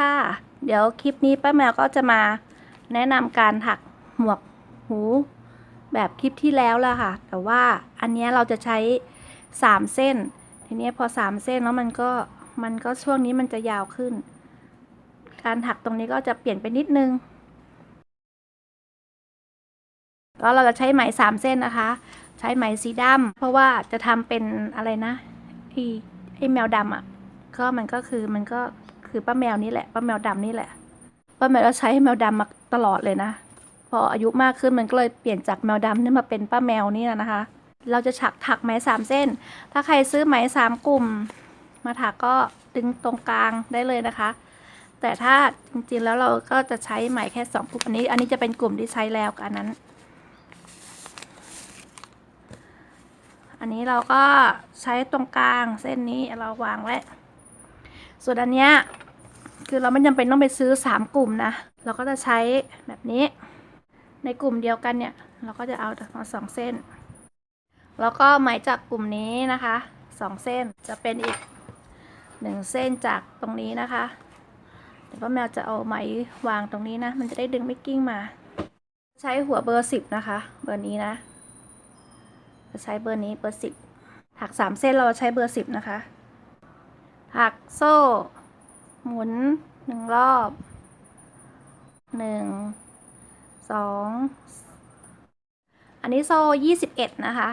ค่ะ เดี๋ยวคลิปนี้ป้าแมวก็จะมาแนะนำการถักหมวกหูแบบคลิปที่แล้วละค่ะ แต่ว่าอันนี้เราจะใช้ 3 เส้น ทีนี้พอ 3 เส้นแล้วมันก็มันก็ช่วงนี้มันจะยาวขึ้น การถักตรงนี้ก็จะเปลี่ยนไปนิดนึงก็เราจะใช้ไหมสามเส้นนะคะ ใช้ไหมสีดำเพราะว่าจะทำเป็นอะไรนะไอ้ไอ้แมวดำอะ่ะ ก็มันก็คือมันก็ คือป้าแมวนี่แหละป้าแมวดำนี่แหละป้าแมวก็ใช้แมวดำมาตลอดเลยนะ พออายุมากขึ้นมันก็เลยเปลี่ยนจากแมวดำนี่มาเป็นป้าแมวนี่นะคะ เราจะถักถักไหมสามเส้น ถ้าใครซื้อไหมสามกลุ่ม มาถักก็ดึงตรงกลางได้เลยนะคะ แต่ถ้าจริงๆแล้วเราก็จะใช้ไหมแค่สองกลุ่มอันนี้ อันนี้จะเป็นกลุ่มที่ใช้แล้วกับอันนั้น อันนี้เราก็ใช้ตรงกลางเส้นนี้เราวางไว้ ส่วนอันเนี้ยคือเราไม่จำเป็นต้องไปซื้อสามกลุ่มนะ เราก็จะใช้แบบนี้ ในกลุ่มเดียวกันเนี่ย เราก็จะเอามาสองเส้น แล้วก็ไหมจากกลุ่มนี้นะคะสองเส้นจะเป็นอีกหนึ่งเส้นจากตรงนี้นะคะเดี๋ยวป้าแมวจะเอาไหมวางตรงนี้นะ มันจะได้ดึงไม่กิ้งมา ใช้หัวเบอร์สิบนะคะ เบอร์นี้นะจะใช้เบอร์นี้เบอร์สิบถักสามเส้นเราใช้เบอร์สิบนะคะ ถักโซ่ หมุนหนึ่งรอบหนึ่งสองอันนี้โซ่ยี่สิบเอ็ดนะคะ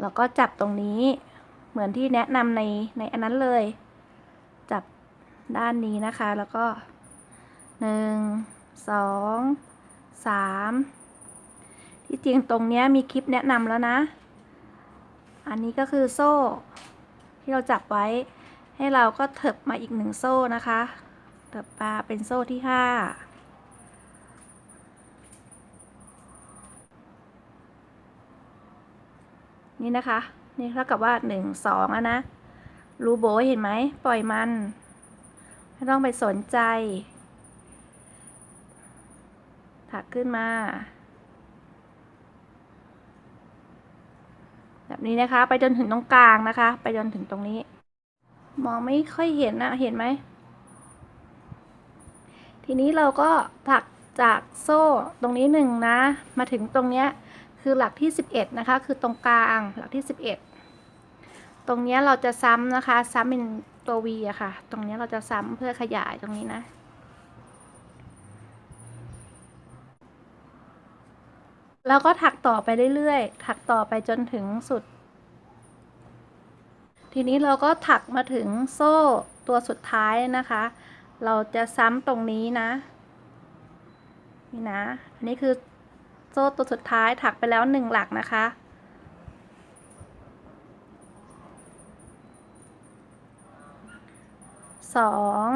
แล้วก็จับตรงนี้เหมือนที่แนะนำในในอันนั้นเลย จับด้านนี้นะคะ แล้วก็หนึ่งสองสามที่จริงตรงนี้มีคลิปแนะนำแล้วนะ อันนี้ก็คือโซ่ที่เราจับไว้ ให้เราก็เถิบมาอีกหนึ่งโซ่นะคะเถิบมาเป็นโซ่ที่ห้านี่นะคะ นี่เท่ากับว่าหนึ่งสองแล้วนะ รูโบเห็นไหม ปล่อยมัน ไม่ต้องไปสนใจ ถักขึ้นมา แบบนี้นะคะ ไปจนถึงตรงกลางนะคะ ไปจนถึงตรงนี้ มองไม่ค่อยเห็นนะเห็นไหม ทีนี้เราก็ถักจากโซ่ตรงนี้หนึ่งนะ มาถึงตรงเนี้ยคือหลักที่ 11 นะคะ คือตรงกลางหลักที่ 11 ตรงเนี้ยเราจะซ้ำนะคะ ซ้ำเป็นตัว V อะค่ะ ตรงเนี้ยเราจะซ้ำเพื่อขยายตรงนี้นะ แล้วก็ถักต่อไปเรื่อยๆ ถักต่อไปจนถึงสุด ทีนี้เราก็ถักมาถึงโซ่ตัวสุดท้ายนะคะ เราจะซ้ำตรงนี้นะ นี่นะ อันนี้คือโซ่ตัวสุดท้ายถักไปแล้วหนึ่งหลักนะคะ สอง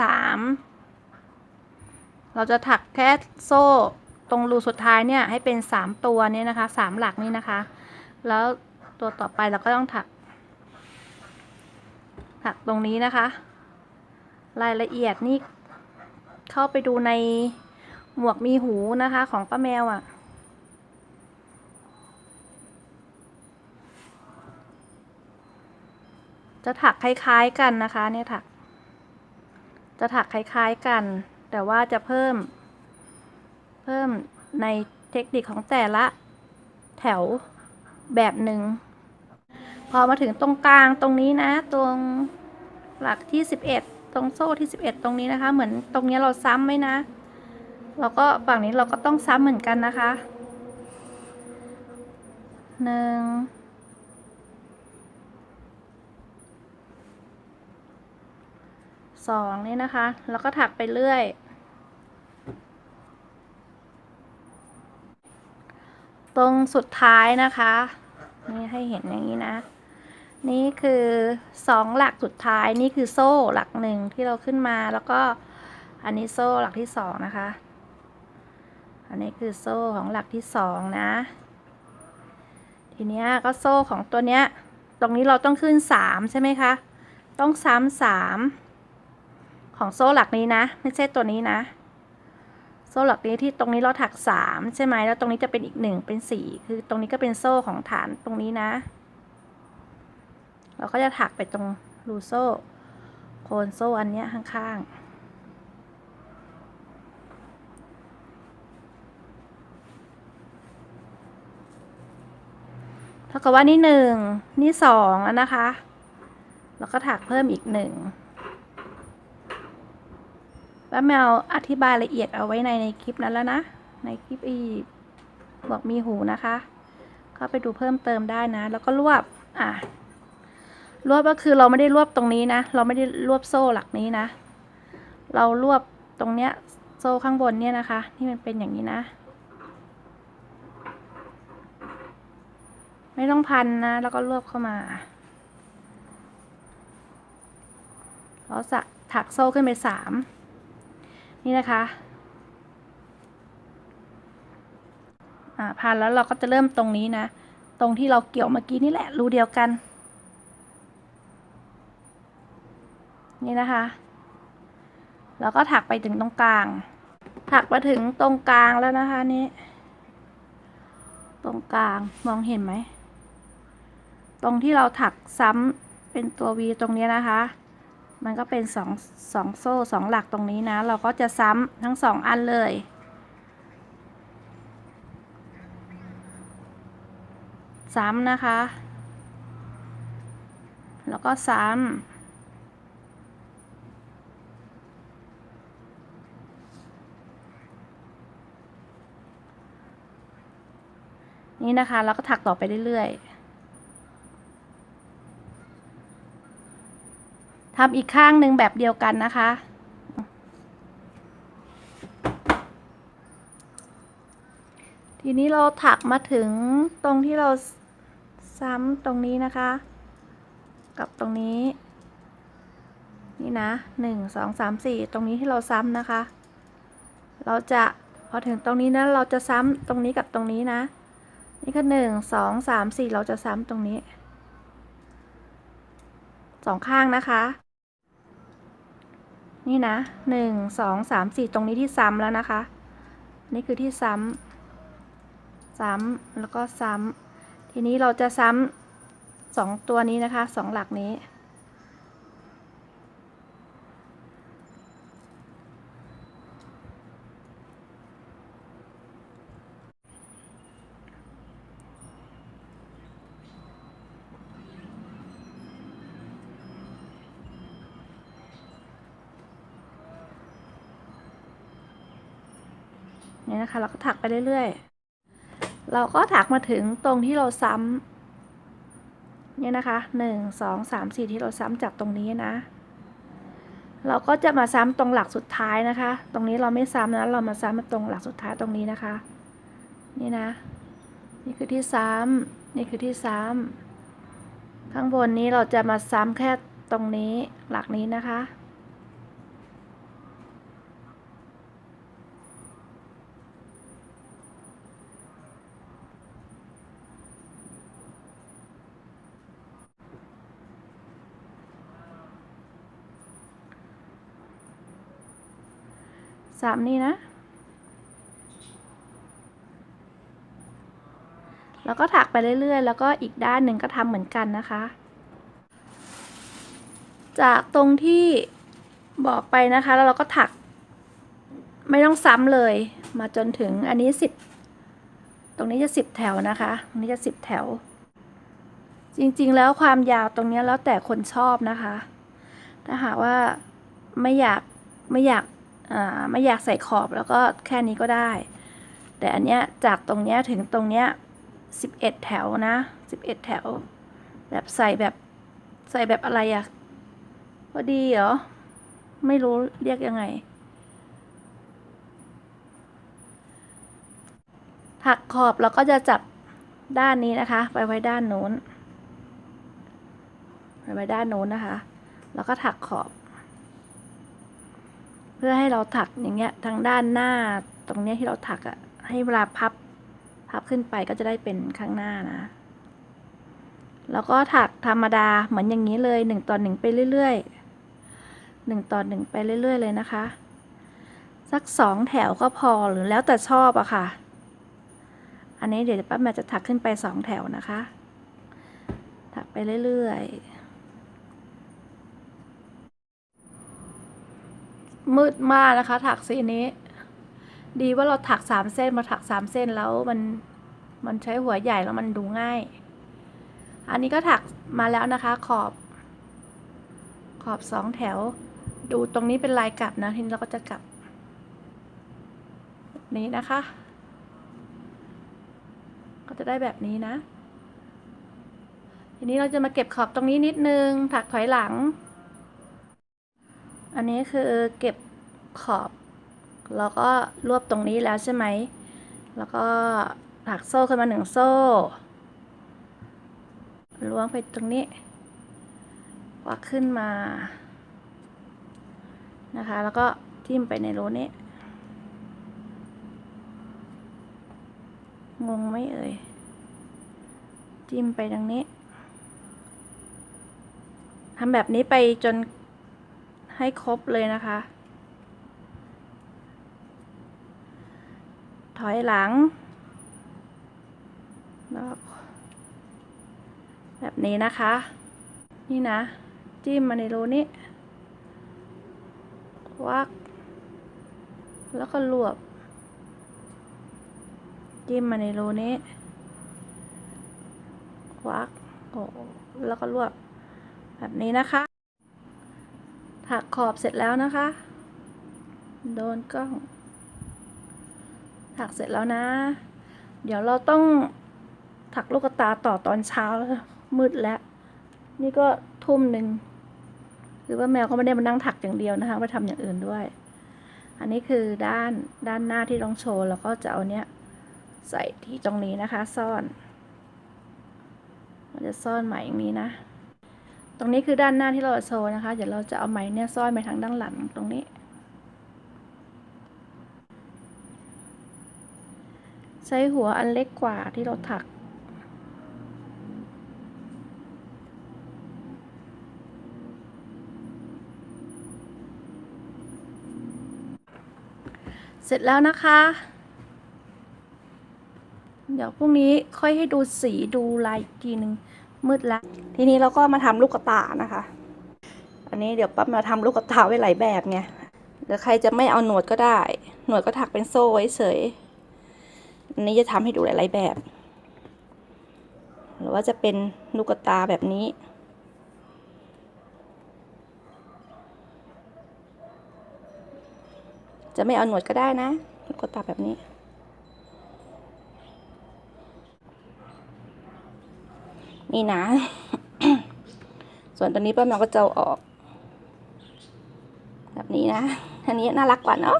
สามเราจะถักแค่โซ่ตรงรูสุดท้ายเนี่ยให้เป็นสามตัวเนี่ยนะคะสามหลักนี่นะคะ แล้วตัวต่อไปเราก็ต้องถัก ถักตรงนี้นะคะ รายละเอียดนี่เข้าไปดูในหมวกมีหูนะคะของป้าแมวอะ่ะจะถักคล้ายๆกันนะคะเนี่ยถัก จะถักคล้ายๆกัน แต่ว่าจะเพิ่ม เพิ่มในเทคนิคของแต่ละแถวแบบหนึ่งพอมาถึงตรงกลางตรงนี้นะ ตรงหลักที่ 11 ตรงโซ่ที่ 11 ตรงนี้นะคะ เหมือนตรงนี้เราซ้ำไหมนะ เราก็ฝั่งนี้เราก็ต้องซ้ำเหมือนกันนะคะหนึ่ง สองนี่นะคะ แล้วก็ถักไปเรื่อย ตรงสุดท้ายนะคะ นี่ให้เห็นอย่างนี้นะ นี่คือสองหลักสุดท้ายนี่คือโซ่หลักหนึ่งที่เราขึ้นมาแล้วก็อันนี้โซ่หลักที่สองนะคะ อันนี้คือโซ่ของหลักที่สองนะ ทีเนี้ยก็โซ่ของตัวเนี้ย ตรงนี้เราต้องขึ้นสามใช่ไหมคะ ต้องซ้ำสาม ของโซ่หลักนี้นะ ไม่ใช่ตัวนี้นะ โซ่หลักนี้ที่ตรงนี้เราถักสามใช่ไหมแล้วตรงนี้จะเป็นอีกหนึ่งเป็นสี่คือตรงนี้ก็เป็นโซ่ของฐานตรงนี้นะ เราก็จะถักไปตรงรูโซ่โคนโซ่อันเนี้ยข้างๆเท่ากับว่านี่หนึ่งนี่สองแล้วนะคะ แล้วก็ถักเพิ่มอีกหนึ่ง ป้าแมวอธิบายละเอียดเอาไว้ในในคลิปนั้นแล้วนะ ในคลิปอีบอกมีหูนะคะ ก็ไปดูเพิ่มเติมได้นะ แล้วก็รวบ อะ รวบก็คือเราไม่ได้รวบตรงนี้นะ เราไม่ได้รวบโซ่หลักนี้นะ เรารวบตรงเนี้ย โซ่ข้างบนเนี่ยนะคะ ที่มันเป็นอย่างนี้นะ ไม่ต้องพันนะ แล้วก็รวบเข้ามาแล้วสะถักโซ่ขึ้นไปสาม นี่นะคะอ่าพันแล้วเราก็จะเริ่มตรงนี้นะ ตรงที่เราเกี่ยวเมื่อกี้นี่แหละรูเดียวกัน นี่นะคะ แล้วก็ถักไปถึงตรงกลาง ถักมาถึงตรงกลางแล้วนะคะนี่ ตรงกลางมองเห็นไหม ตรงที่เราถักซ้ำเป็นตัววีตรงนี้นะคะ มันก็เป็นสองสองโซ่สองหลักตรงนี้นะ เราก็จะซ้ำทั้งสองอันเลย ซ้ำนะคะ แล้วก็ซ้ำนี่นะคะ แล้วก็ถักต่อไปเรื่อยๆ ทำอีกข้างหนึ่งแบบเดียวกันนะคะ ทีนี้เราถักมาถึงตรงที่เราซ้ำตรงนี้นะคะ กับตรงนี้ นี่นะหนึ่งสองสามสี่ตรงนี้ที่เราซ้ำนะคะ เราจะพอถึงตรงนี้นะเราจะซ้ำตรงนี้กับตรงนี้นะนี่ก็หนึ่งสองสามสี่เราจะซ้ำตรงนี้สองข้างนะคะ นี่นะหนึ่งสองสามสี่ตรงนี้ที่ซ้ำแล้วนะคะ นี่คือที่ซ้ำซ้ำแล้วก็ซ้ำทีนี้เราจะซ้ำสองตัวนี้นะคะสองหลักนี้ นี่นะคะ เราก็ถักไปเรื่อยๆ เราก็ถักมาถึงตรงที่เราซ้ำเนี่ยนะคะหนึ่งสองสามสี่ที่เราซ้ำจากตรงนี้นะ เราก็จะมาซ้ำตรงหลักสุดท้ายนะคะ ตรงนี้เราไม่ซ้ำนะเรามาซ้ำตรงหลักสุดท้ายตรงนี้นะคะ นี่นะ นี่คือที่ซ้ำนี่คือที่ซ้ำข้างบนนี้เราจะมาซ้ำแค่ตรงนี้หลักนี้นะคะ สามนี่นะ แล้วก็ถักไปเรื่อยๆ แล้วก็อีกด้านหนึ่งก็ทำเหมือนกันนะคะ จากตรงที่บอกไปนะคะ แล้วเราก็ถัก ไม่ต้องซ้ำเลย มาจนถึงอันนี้สิบตรงนี้จะสิบแถวนะคะตรงนี้จะสิบแถว จริงๆแล้วความยาวตรงนี้แล้วแต่คนชอบนะคะ ถ้าหากว่าไม่อยากไม่อยาก ไม่อยากใส่ขอบแล้วก็แค่นี้ก็ได้ แต่อันเนี้ยจากตรงเนี้ยถึงตรงเนี้ยสิบเอ็ดแถวนะสิบเอ็ดแถว แบบใส่แบบใส่แบบอะไรอะพอดีเหรอ ไม่รู้เรียกยังไง ถักขอบแล้วก็จะจับด้านนี้นะคะ ไปไว้ด้านโน้นไปไว้ด้านโน้นนะคะ แล้วก็ถักขอบ เพื่อให้เราถักอย่างเงี้ยทางด้านหน้าตรงเนี้ยที่เราถักอะ่ะให้เวลาพับพับขึ้นไปก็จะได้เป็นข้างหน้านะ แล้วก็ถักธรรมดาเหมือนอย่างนี้เลยหนึ่งต่อหนึ่งไปเรื่อยๆหนึ่งต่อหนึ่งไปเรื่อยๆ เลยนะคะ สักสองแถวก็พอหรือแล้วแต่ชอบอะค่ะ อันนี้เดี๋ยวป้าแมวจะถักขึ้นไปสองแถวนะคะ ถักไปเรื่อยๆ มืดมากนะคะ ถักสีนี้ ดีว่าเราถักสามเส้นมาถักสามเส้นแล้วมันมันใช้หัวใหญ่แล้วมันดูง่าย อันนี้ก็ถักมาแล้วนะคะ ขอบ ขอบสองแถว ดูตรงนี้เป็นลายกลับนะทีนี้เราก็จะกลับแบบนี้นะคะ ก็จะได้แบบนี้นะ ทีนี้เราจะมาเก็บขอบตรงนี้นิดนึง ถักถอยหลัง อันนี้คือเก็บขอบ แล้วก็รวบตรงนี้แล้วใช่ไหม แล้วก็ถักโซ่ขึ้นมาหนึ่งโซ่ล้วงไปตรงนี้วักขึ้นมา นะคะ แล้วก็จิ้มไปในรูนี้ งงไหมเอ่ยจิ้มไปตรงนี้ทำแบบนี้ไปจน ให้ครบเลยนะคะ ถอยหลัง แบบนี้นะคะ นี่นะ จิ้มมาในรูนี้ วัก แล้วก็รวบ จิ้มมาในรูนี้ วัก โอ้แล้วก็รวบ แบบนี้นะคะ ถักขอบเสร็จแล้วนะคะ โดนกล้อง ถักเสร็จแล้วนะ เดี๋ยวเราต้องถักลูกตาต่อตอนเช้าแล้วมืดแล้ว นี่ก็ทุ่มหนึ่งหรือว่าแมวก็ไม่ได้มานั่งถักอย่างเดียวนะคะมาทำอย่างอื่นด้วย อันนี้คือด้านด้านหน้าที่ต้องโชว์แล้วก็จะเอาเนี้ยใส่ที่ตรงนี้นะคะ ซ่อนเราจะซ่อนไหมอย่างนี้นะ ตรงนี้คือด้านหน้าที่เราโชว์นะคะ เดี๋ยวเราจะเอาไหมเนี่ยซ่อนไปทางด้านหลังตรงนี้ ใช้หัวอันเล็กกว่าที่เราถัก เสร็จแล้วนะคะ เดี๋ยวพรุ่งนี้ค่อยให้ดูสีดูลายอีกทีหนึ่ง มืดแล้ว ทีนี้เราก็มาทำลูกกระตานะคะ อันนี้เดี๋ยวปั๊บมาทำลูกกระตาไว้หลายแบบไงเดี๋ยวใครจะไม่เอาหนวดก็ได้ หนวดก็ถักเป็นโซ่ไว้เฉยอันนี้จะทำให้ดูหลาย ๆแบบ หรือว่าจะเป็นลูกกระตาแบบนี้จะไม่เอาหนวดก็ได้นะลูกตาแบบนี้ นี่นะ ส่วนตัวนี้ป้าแมวก็จะอออก แบบนี้นะ อันนี้น่ารักกว่าเนาะ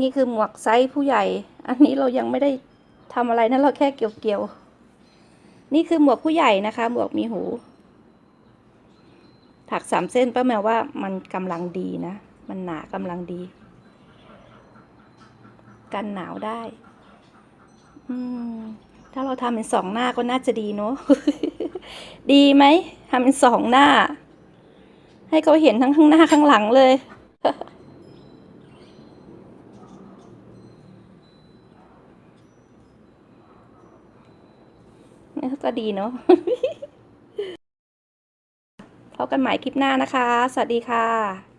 นี่คือหมวกไซส์ผู้ใหญ่ อันนี้เรายังไม่ได้ทำอะไรนะเราแค่เกี่ยวๆ นี่คือหมวกผู้ใหญ่นะคะ หมวกมีหู ถักสามเส้นป้าแมวว่ามันกำลังดีนะ มันหนากำลังดี กันหนาวได้ อืม ถ้าเราทำเป็นสองหน้าก็น่าจะดีเนาะดีไหมทำเป็นสองหน้า ให้เขาเห็นทั้งข้างหน้าข้างหลังเลยนี่ก็ดีเนาะพบกันใหม่คลิปหน้านะคะ สวัสดีค่ะ